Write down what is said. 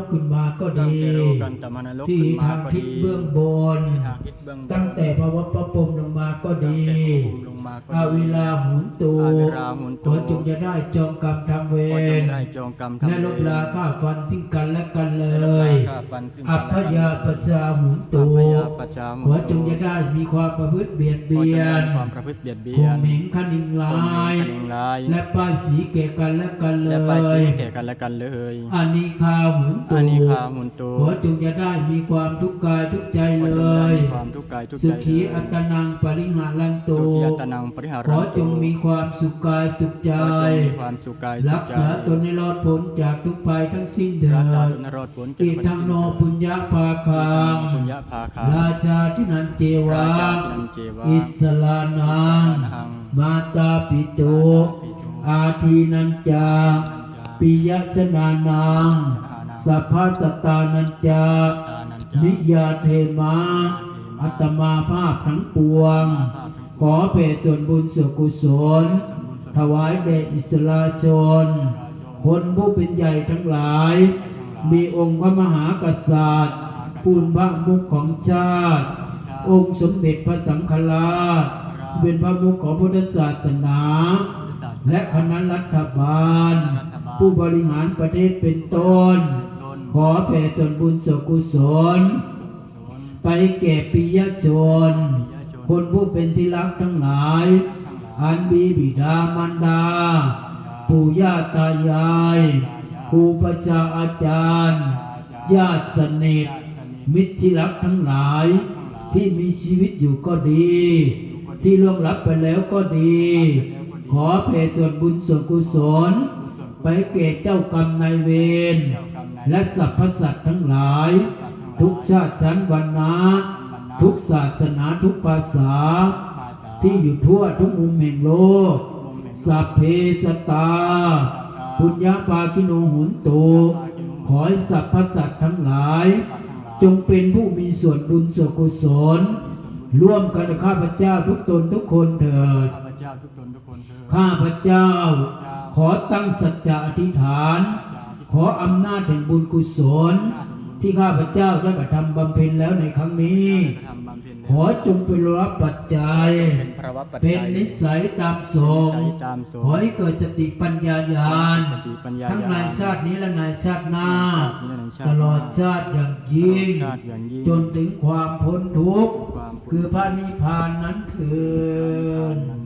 กขึ้นมาก็ตั้งดีแต่โลกันตมนรกที่ขึ้นมาทางก็ทิศดีเบื้องบนที่ทางทิศเบื้องบน ตั้งแต่ภาวะพระพรหมลงมาก็ดี ตั้งแต่พระพรหมลงมาก็ดีอาวิลาหุนตูอาวิลาหุนตูขอจงจะได้จองกรรมทำเวขอจงรได้จองกรรมทำและลบลาฆ่าฟันซึ่งกันและกันเลเลยยฆ่าฟันซึ่งอัพยาปชาหุนตูอัพยาปชาหุนตูขอจงจะได้มีความประพฤติเบียดขอเบีจงยได้นความประพฤติเบียดเบีข่ยมนเหงคนิงลาข่มเหยงคนิ่งลายและป้ายสีแก่กันและกันเลและไปสียแก่กันและกันเลยอานิคาหุนตูอานิคาหุนตูขอจงจะได้มีความทุกข์กายทุกข์ใจขอเลจงได้ยมีความทุกข์กายทุกข์สุใจขีอัตนังปริหารันสุตุขีอัตนังปริหาขรัอนจตุงมีความสุขกายสุขใจ ขอจงมีความสุขกายสุรัขกใจ ษาตนให้รอดพ้นจากทุกภัยทั้งสิ้นเถิรักษาดตนให้รอดพ้นอิทังโนปุญญาภาคังปุญญาภาคา ราชาที่นันเจวะราชาทินันเจวะอิสลานังนังมาตาปิโต อาทีนันจา ปิยชนานังสัพพะสตตานันจา นิยาเทมา อัตมาภาพทั้งปวง ขอเพศส่วนบุญส่วนกุศล ถวายแด่อิสลาชน คนผู้เป็นใหญ่ทั้งหลาย มีองค์พระมหากษัตริย์คูณพระมุขของชาติ องค์สมเด็จพระสังฆราช เป็นพระมุขของพุทธศาสนา และคณะรัฐบาล ผู้บริหารประเทศเป็นต้น ขอแผ่ส่วนบุญส่วนกุศล ไปแก่ปิยชน คนผู้เป็นที่รักทั้งหลาย อันบีบิดามารดา ปู่ย่าตายาย ครูประชาอาจารย์ ญาติสนิท มิตรที่รักทั้งหลาย ที่มีชีวิตอยู่ก็ดี ที่ล่วงลับไปแล้วก็ดี ขอเพส่วนบุญส่วนกุศล ไปแก่เจ้ากรรมนายเวรและสรรพสัตว์ทั้งหลาย ทุกชาติชั้นวรรณะทุกศาสนาทุกภาษา ที่อยู่ทั่วทุกมุมแห่งโลก สัพเพสตตาปุญญาปากิโนหุนตุขอให้สรรพสัตว์ทั้งหลาย จงเป็นผู้มีส่วนบุญส่วนกุศล ร่วมกันกับข้าพเจ้าทุกตนทุกคนเถิดข้าพเจ้าทุกตนทุกคนเถิด ข้าพเจ้า ขอตั้งสัจจะอธิษฐาน ขออำนาจแห่งบุญกุศล ที่ข้าพเจ้าได้กระทำบำเพ็ญแล้วในครั้งนี้กระทำบำเพ็ญขอจงเป็นรับปัจจัย เป็นพระวัตรปัจจัยเป็นนิสัยตามสงฆ์นิสัยตามสงฆ์ขอให้เกิดสติปัญญาญาณสติปัญญาทั้งในชาตินี้และในชาติหน้าในชาตลอดชาติอย่างยิ่งชาติอย่างยิ่ง จนถึงความพ้นทุกข์ความพ้นคือพระนิพพานนั้นเถิดนั้น